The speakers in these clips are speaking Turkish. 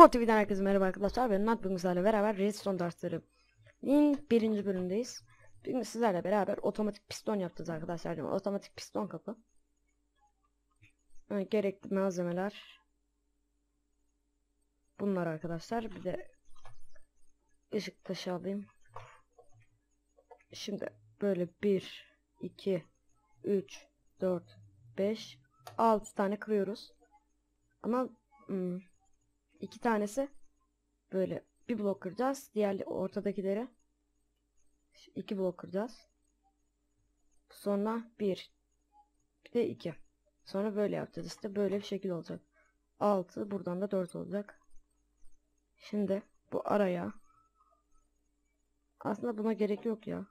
Spor TV'den herkese merhaba arkadaşlar. Ben Nat bugün sizlerle beraber Redstone derslerinin birinci bölümündeyiz. Bugün sizlerle beraber otomatik piston yapacağız arkadaşlar. Yani otomatik piston kapı. Evet, gerekli malzemeler. Bunlar arkadaşlar. Bir de ışık taşı alayım. Şimdi böyle 1, 2, 3, 4, 5, 6 tane kırıyoruz. Ama hmm, iki tanesi böyle bir blok kıracağız. Diğer ortadakileri iki blok kıracağız. Sonra bir bir de iki. Sonra böyle yapacağız. İşte böyle bir şekil olacak. 6 buradan da 4 olacak. Şimdi bu araya aslında buna gerek yok ya.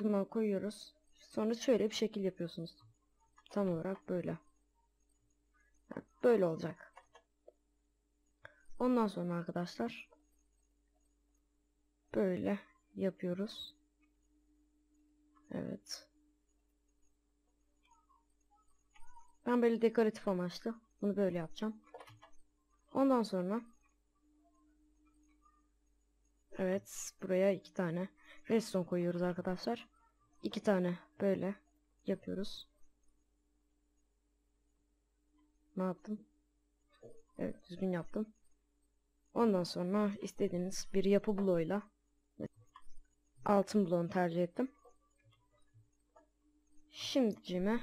Bundan koyuyoruz. Sonra şöyle bir şekil yapıyorsunuz. Tam olarak böyle. Böyle olacak. Ondan sonra arkadaşlar böyle yapıyoruz. Evet. Ben böyle dekoratif amaçlı bunu böyle yapacağım. Ondan sonra Evet, buraya iki tane redstone koyuyoruz arkadaşlar. İki tane böyle yapıyoruz. Ne yaptım? Evet, düzgün yaptım. Ondan sonra istediğiniz bir yapı bloğuyla altın bloğunu tercih ettim. Şimdicime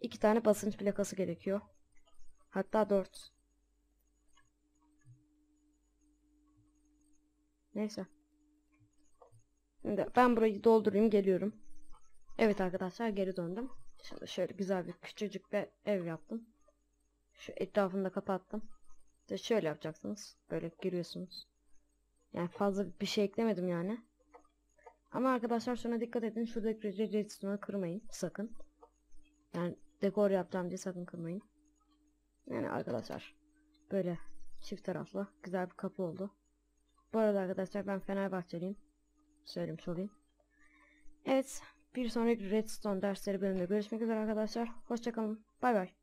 iki tane basınç plakası gerekiyor. Hatta dört. Neyse. Şimdi ben burayı doldurayım geliyorum. Evet arkadaşlar geri döndüm. Şimdi şöyle güzel bir küçücük bir ev yaptım. Şu etrafını da kapattım. İşte şöyle yapacaksınız. Böyle giriyorsunuz. Yani fazla bir şey eklemedim yani. Ama arkadaşlar şuna dikkat edin. Şuradaki redstone'u kırmayın. Sakın. Yani dekor yapacağım diye sakın kırmayın. Yani arkadaşlar. Böyle çift taraflı. Güzel bir kapı oldu. Bu arada arkadaşlar ben Fenerbahçeliyim. Söylemiş olayım. Evet. Bir sonraki redstone dersleri bölümünde görüşmek üzere arkadaşlar. Hoşçakalın. Bay bay.